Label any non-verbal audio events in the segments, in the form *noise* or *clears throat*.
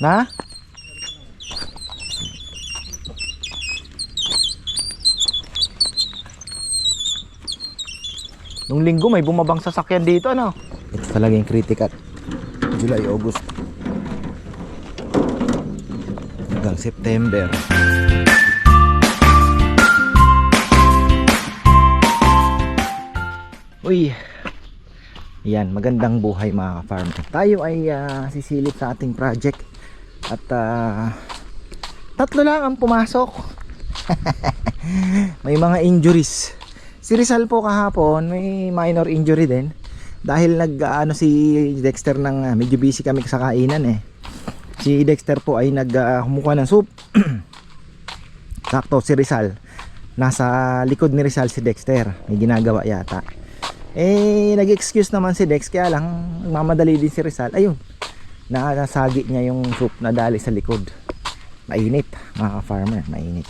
Na? Nung linggo may bumabang sasakyan dito ano? Ito talaga yung critical. July, August. Hanggang September. Uy, yan, magandang buhay mga ka-farm. Tayo ay ah, sisilip sa ating project at ah, tatlo lang ang pumasok. *laughs* may mga injuries. Si Rizal po kahapon, may minor injury din. Dahil nag ah, ano si Dexter ng ah, medyo busy kami sa kainan eh. Si Dexter po ay nag kumukuha ng soup. *clears throat* Sakto si Rizal. Nasa likod ni Rizal si Dexter. May ginagawa yata. Eh, nag-excuse naman si Dex, kaya lang, mamadali din si Rizal. Ayun, nakasagi niya yung soup na dali sa likod. Mainit, mga farmer, mainit.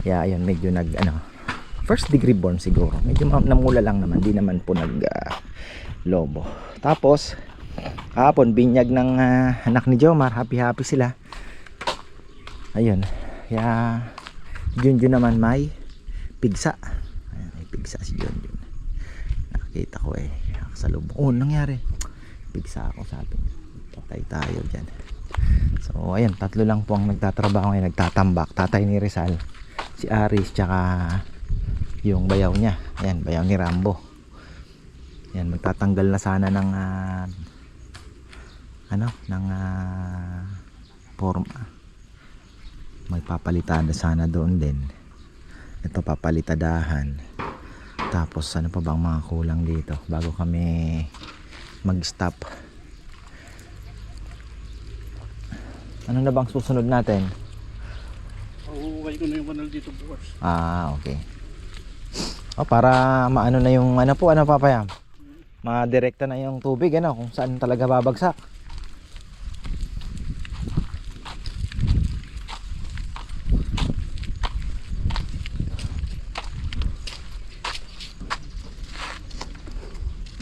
Kaya ayun, medyo nag, ano, first degree burn siguro. Medyo namula lang naman, di naman po nag, ah, lobo. Tapos, hapon, binyag ng ah, anak ni Jomar, happy-happy sila. Ayun, kaya, Junjun naman may pigsa. Ayan, may pigsa si Junjun nakita ko eh sa lubong oh nangyari bigsa ako sabi niya patay tayo dyan. So ayan tatlo lang po ang nagtatrabaho ngayon nagtatambak. Tatay ni Rizal si Aris tsaka yung bayaw niya. Ayan bayaw ni Rambo. Ayan magtatanggal na sana ng ah, ano ng uh, forma may papalitan na sana doon din. Ito papalitadahan. Tapos ano pa bang mga kulang dito? Bago kami mag stop ano na bang susunod natin Uuwi ko na yung kanal dito bukas. ah okay oh, para maano na yung ano po ano papayam madirekta na yung tubig ano kung saan talaga babagsak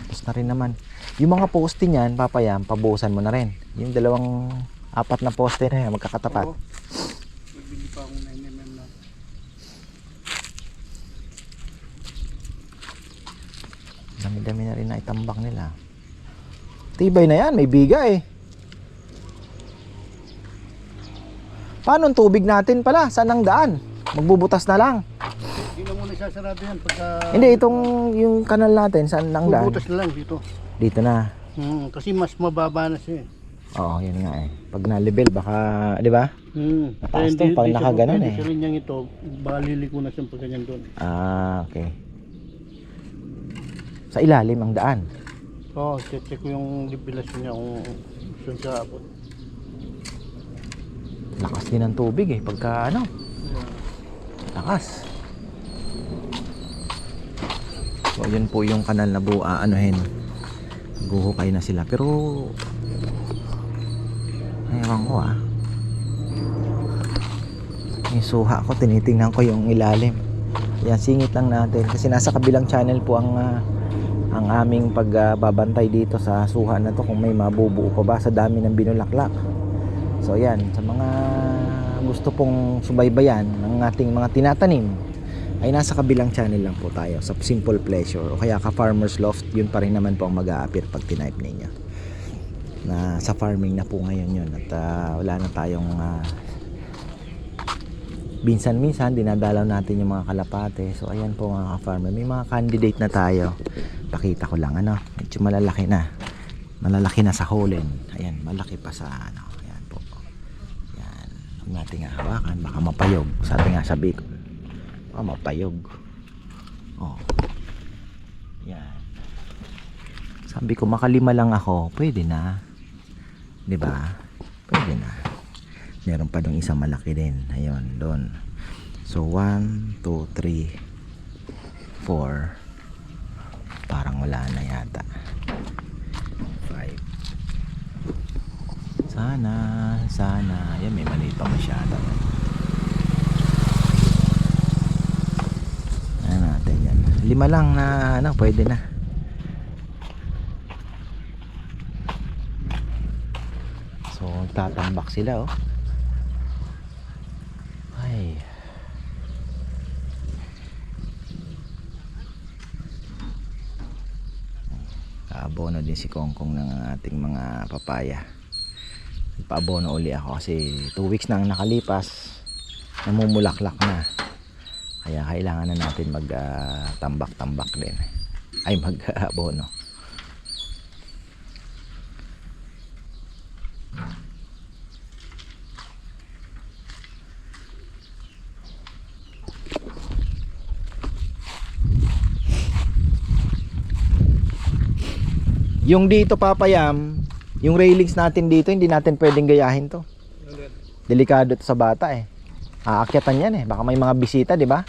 Tapos na rin naman. Yung mga poste niyan, papayam, pabuhusan mo na rin. Yung dalawang apat na poste na yan, magkakatapat. Oo. Nagbili pa akong 9mm na. Dami-dami na rin na itambak nila. Tibay na yan, may biga eh. Paano ang tubig natin pala? Saan ang daan? Magbubutas na lang. Hindi na muna yan pagka... Hindi, itong yung kanal natin, saan ang daan? Bubutas na lang dito. Dito na. Hmm, kasi mas mababa na siya eh. Oo, yun nga eh. Pag na-level, baka, di ba? Hmm. Mataas to, pag nakaganon eh. Sa linyang ito, balili ko na siyang pagkanyan doon. Ah, okay. Sa ilalim ang daan. Oo, oh, check ko yung libilasyon niya kung saan siya abot. Lakas din ng tubig eh. Pagka ano, lakas. So, yun po yung kanal na buo, ah, anuhin. Guhukay na sila. Pero, ewan ko ah. Yung suha ko, tinitingnan ko yung ilalim. Yan, singit lang natin. Kasi nasa kabilang channel po ang ah, ang aming pagbabantay dito sa suha na to kung may mabubuo pa ba sa dami ng binulaklak. So yan, sa mga gusto pong subaybayan ng ating mga tinatanim ay nasa kabilang channel lang po tayo sa Simple Pleasure o kaya ka Farmer's Loft, yun pa rin naman po ang mag-a-appear pag tinype ninyo. Na sa farming na po ngayon yun at ah, wala na tayong ah, minsan-minsan dinadalaw natin yung mga kalapate. So ayan po mga ka-farmer, may mga candidate na tayo. Pakita ko lang ano, medyo malalaki na. Malalaki na sa holen. Ayan, malaki pa sa ano. Ayan po. Yan. Huwag natin hawakan, baka mapayog. Sabi nga sa Bicol. Oh, mapayog. Oh. Yan. Sabi ko makalima lang ako, pwede na. 'Di ba? Pwede na. Meron pa dong isang malaki din. Ayun, doon. So, 1, 2, 3, 4. Parang wala na yata. 5. Sana, sana. Yan, may maliit pa masyado. Ano natin yan. Lima lang na, ano, pwede na. So, tatambak sila oh. Ay. Kaabono din si Kongkong ng ating mga papaya. Paabono uli ako kasi 2 weeks na ang nakalipas. Namumulaklak na. Kaya kailangan na natin mag ah, tambak-tambak din. Ay mag-abono. Yung dito papayam, yung railings natin dito, hindi natin pwedeng gayahin to. Delikado to sa bata eh. Aakyatan yan eh. Baka may mga bisita, di ba?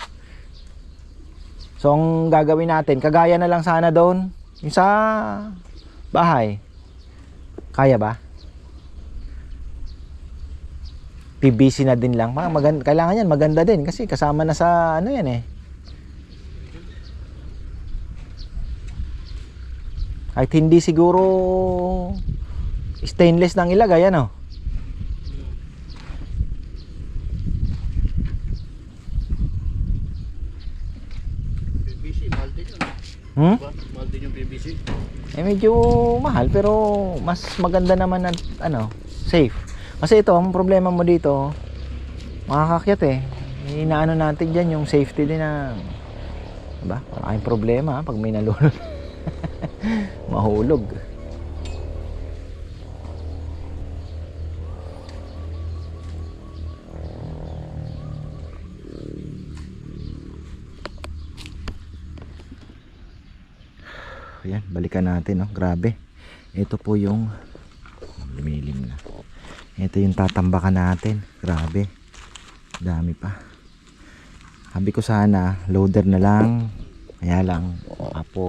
So, ang gagawin natin, kagaya na lang sana doon, yung sa bahay. Kaya ba? PVC na din lang. Maganda, kailangan yan, maganda din kasi kasama na sa ano yan eh. Kahit hindi siguro stainless nang ilagay, ano? Yun. Hmm? Diba? Mahal din yung PVC. Eh medyo mahal pero mas maganda naman ang ano, safe. Kasi ito, ang problema mo dito, makakakyat eh. Inaano natin diyan yung safety din na diba? Malaking problema pag may nalunod. Mahulog. Ayan, balikan natin, no? Grabe. Ito po yung lumilim na. Ito yung tatambakan natin. Grabe. Dami pa. Sabi ko sana, loader na lang. Kaya lang, apo,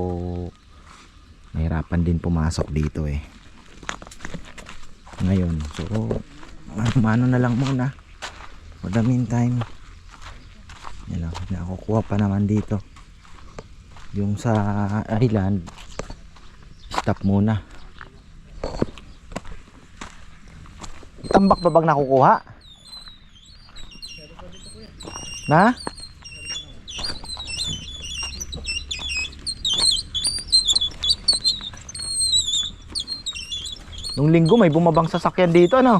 mahirapan din pumasok dito eh. Ngayon, so, *laughs* mano na lang muna. For the meantime, yan o, nakukuha pa naman dito. Yung sa island, stop muna. Tambak ba bang nakukuha? Na? Nung linggo may bumabang sasakyan dito ano?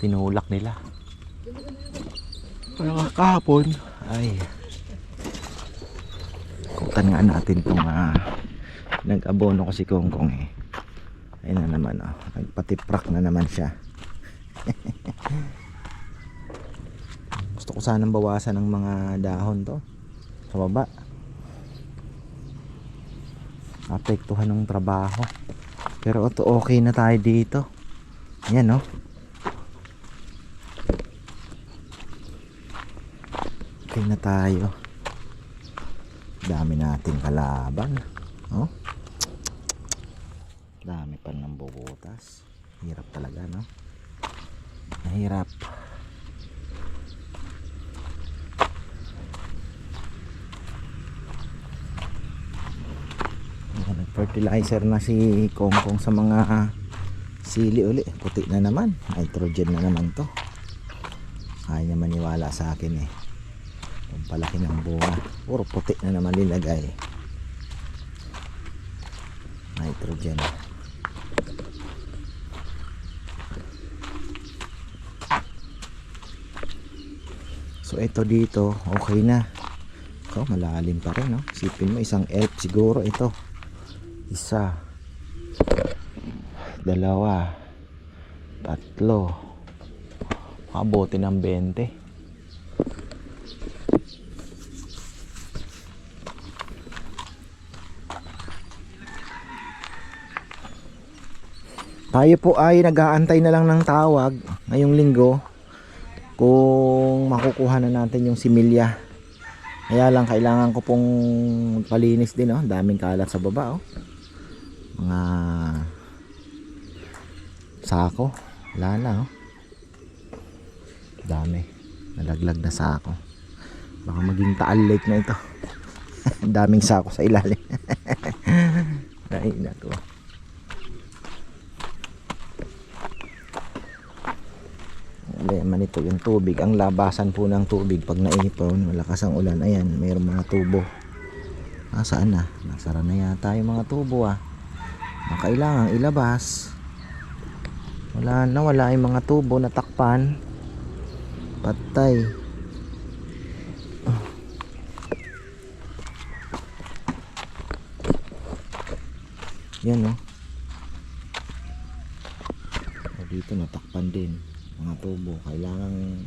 Tinulak nila. Kaya kahapon ay kutan nga natin itong uh, nag-abono kasi Kong Kong eh. Ayun na naman oh. Nagpatiprak na naman siya. *laughs* Gusto ko sanang bawasan ng mga dahon to sa baba. Apektuhan ng trabaho. Pero ito okay na tayo dito. Ayan oh. Okay na tayo. Dami nating kalaban. Oh. Dami pa ng bubutas. Hirap talaga, no? Mahirap. Ayan, Nag-fertilizer na si Kongkong sa mga sili uli. Puti na naman. Nitrogen na naman to. Kaya niya maniwala sa akin eh. Ang palaki ng bunga. Puro puti na naman nilagay. Nitrogen. So ito dito, okay na. Ito, malalim pa rin, no? Sipin mo, isang elf siguro ito. Isa. Dalawa. Tatlo. Mabuti ng 20. Tayo po ay nag-aantay na lang ng tawag ngayong linggo kung makukuha na natin yung similya. Kaya lang kailangan ko pong palinis din oh. Daming kalat sa baba oh mga sako. Wala na oh. dami. Nalaglag na sako. Baka maging taal lake na ito. *laughs* Daming sako sa ilalim. *laughs* Ay na to laman ito yung tubig. Ang labasan po ng tubig pag naipon malakas ang ulan. Ayan mayroon mga tubo. Ah saan na? Nasara na yata yung mga tubo ah ang kailangan ilabas. Wala na wala yung mga tubo na takpan. Patay. Ah. yan oh. O dito natakpan din. Mga tubo kailangan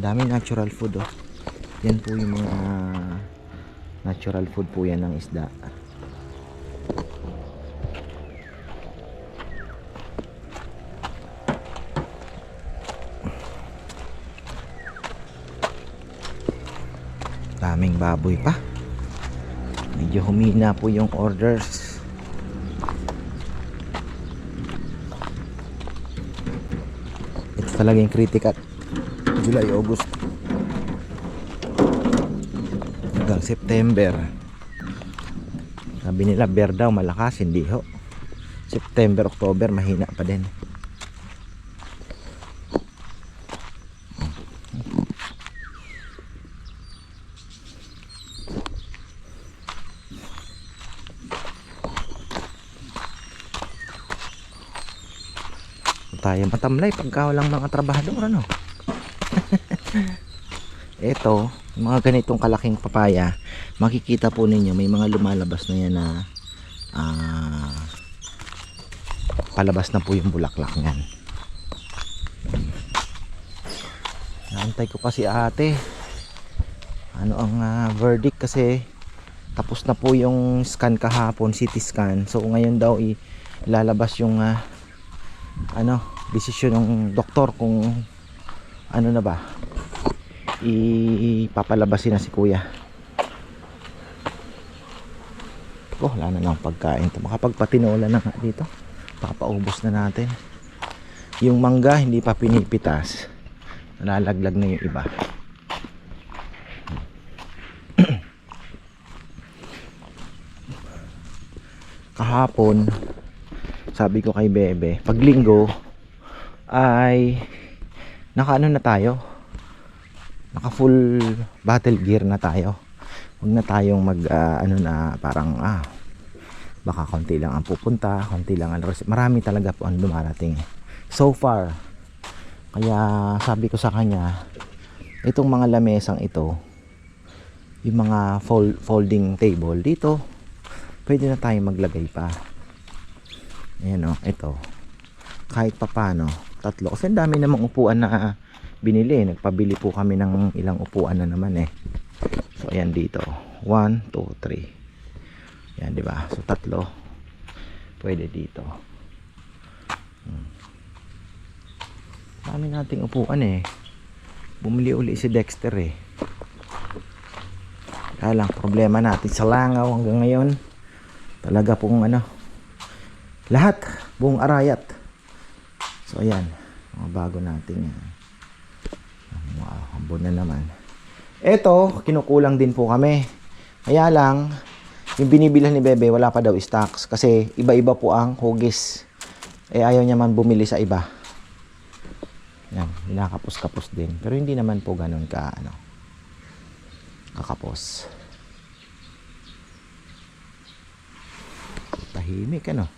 ambon dami natural food oh. Yan po yung mga natural food po yan ng isda. Daming baboy pa. Medyo humina po yung orders. Talaga yung critical July, August. Hanggang September. Sabi nila bear daw malakas hindi ho. September, October mahina pa din. Tayo matamlay pagka walang mga trabahador ano yung mga ganitong kalaking papaya makikita po ninyo may mga lumalabas na yan na ah, palabas na po yung bulaklak niyan. Naantay ko pa si ate. Ano ang ah, verdict kasi tapos na po yung scan kahapon CT scan. So ngayon daw ilalabas yung ah, ano desisyon ng doktor kung ano na ba ipapalabasin na si kuya. Oh wala na lang pagkain to. Makapagpatinola na nga dito. Papaubos na natin. Yung mangga hindi pa pinipitas. Nalalaglag na yung iba. *clears throat* Kahapon sabi ko kay Bebe pag linggo ay naka ano na tayo naka full battle gear na tayo huwag na tayong mag ah, ano na parang ah baka konti lang ang pupunta konti lang ang marami talaga po ang dumarating so far kaya sabi ko sa kanya itong mga lamesang ito yung mga fold, folding table dito pwede na tayong maglagay pa Ayan o, ito. Kahit papano, tatlo. Kasi dami namang upuan na binili. Nagpabili po kami ng ilang upuan na naman eh. So, ayan dito. 1, 2, 3. Ayan, di ba? So, tatlo. Pwede dito. Hmm. Dami nating upuan eh. Bumili uli si Dexter eh. Kaya lang, problema natin sa langaw hanggang ngayon. Talaga pong ano, lahat buong arayat so ayan mga bago nating wow hambon na naman. Eto kinukulang din po kami. Kaya lang yung binibilan ni Bebe wala pa daw stocks kasi iba iba po ang hugis. Eh ayaw niya man bumili sa iba. Yan binakapos-kapos din. Pero hindi naman po ganun ka ano kakapos. Tahimik ano?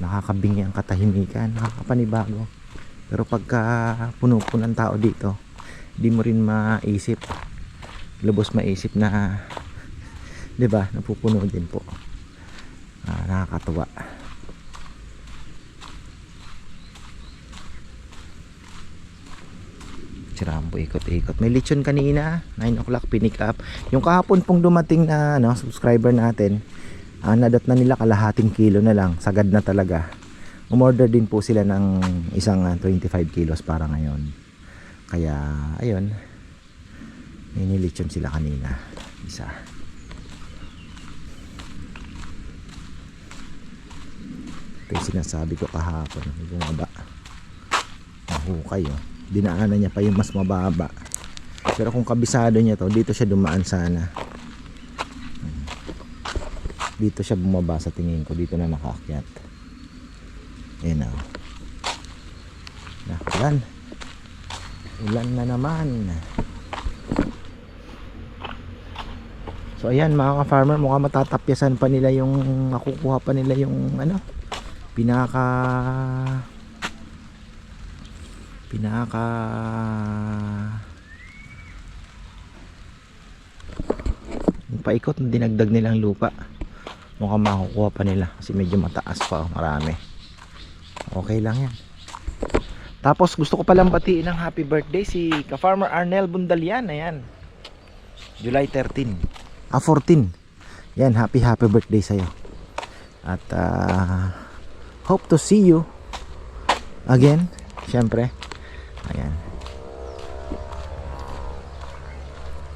Nakakabingi ang katahimikan nakakapanibago pero pagka puno po ng tao dito di mo rin maisip. Lubos maisip na 'di ba napupuno din po. Ah, nakakatuwa. Si Rambo ikot-ikot. May lechon kanina 9 o'clock pinick up. Yung kahapon pong dumating na ano, subscriber natin ah, nadat na nila kalahating kilo na lang. Sagad na talaga umorder din po sila ng isang ah, 25 kilos para ngayon. Kaya ayun. May nilitsyon sila kanina. Isa. Ito yung sinasabi ko kahapon. Bumaba mahukay oh. Dinaanan niya pa yung mas mababa. Pero kung kabisado niya to, dito siya dumaan sana. Dito siya bumaba sa tingin ko. Dito na nakaakyat. Ayan o. Na, ulan. Ulan na naman. So ayan mga ka-farmer, mukhang matatapyasan pa nila yung makukuha pa nila yung ano, pinaka pinaka yung paikot na dinagdag nilang lupa mukhang makukuha pa nila kasi medyo mataas pa oh, marami okay lang yan. Tapos gusto ko palang batiin ng happy birthday si ka-farmer Arnel Bundalian. Ayan. July 13 ah 14 yan happy happy birthday sa'yo. At ah, hope to see you again syempre. Ayan.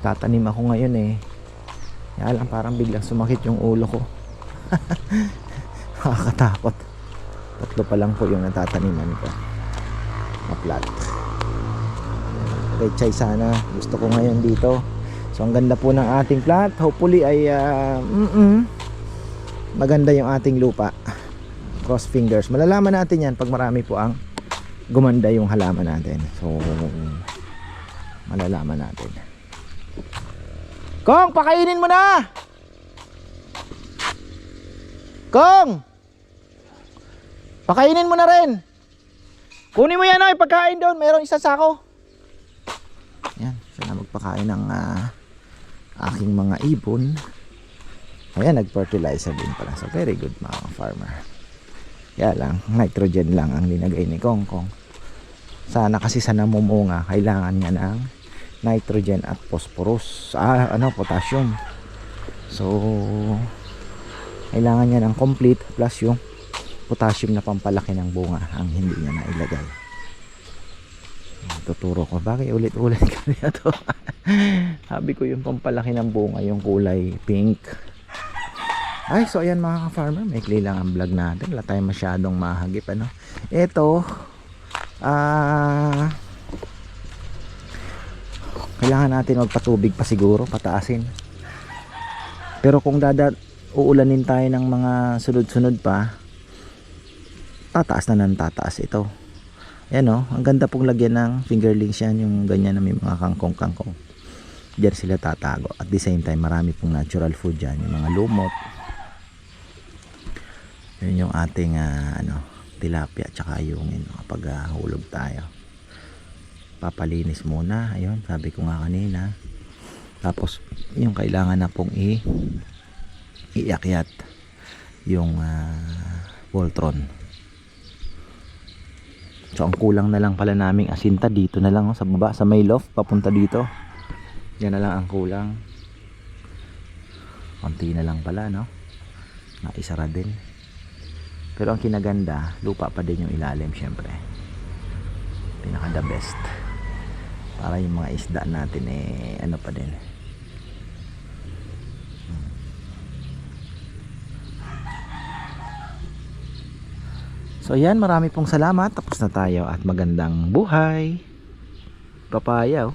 Tatanim ako ngayon eh. Kaya lang parang biglang sumakit yung ulo ko. *laughs* Nakakatakot tatlo pa lang po yung natataniman ko. Na plat Rechay sana gusto ko ngayon dito. So ang ganda po ng ating plat hopefully ay ah, mm-mm, maganda yung ating lupa. Cross fingers. Malalaman natin yan pag marami po ang gumanda yung halaman natin. So malalaman natin. Kong pakainin mo na! Kong pakainin mo na rin. Kunin mo yan o ipagkain doon. Mayroong isa sako yan sana magpakain ng ah, aking mga ibon. Ayan nag-fertilizer din pala. So very good mga farmer. Kaya lang nitrogen lang ang linagay ni Kong Kong. Sana kasi sa namumunga kailangan niya ng nitrogen at phosphorus ah ano potassium. So kailangan niya ng complete plus yung potassium na pampalaki ng bunga ang hindi niya nailagay. Tuturo ko bakit ulit-ulit *laughs* kanya to. Sabi ko yung pampalaki ng bunga yung kulay pink. Ay so ayan mga ka-farmer may lang ang vlog natin. Wala tayong masyadong mahagip ano? Ito ah kailangan natin magpatubig pa siguro pataasin. Pero kung dada uulanin tayo ng mga sunod-sunod pa tataas na ng tataas ito Ayan o, ang ganda pong lagyan ng fingerlings yan, yung ganyan na may mga kangkong-kangkong. Diyan sila tatago. At the same time, marami pong natural food dyan, yung mga lumot. Yun yung ating ah, ano, tilapia tsaka yung yun, kapag ah, hulog tayo. Papalinis muna, ayun, sabi ko nga kanina. Tapos, yung kailangan na pong i iakyat yung uh, Voltron. So ang kulang na lang pala naming asinta dito na lang oh, sa baba sa may loft papunta dito. Yan na lang ang kulang. Konti na lang pala no. Naisara din. Pero ang kinaganda, lupa pa din yung ilalim syempre. Pinaka the best. Para yung mga isda natin eh ano pa din. So ayan, marami pong salamat. Tapos na tayo at magandang buhay. Papaya oh.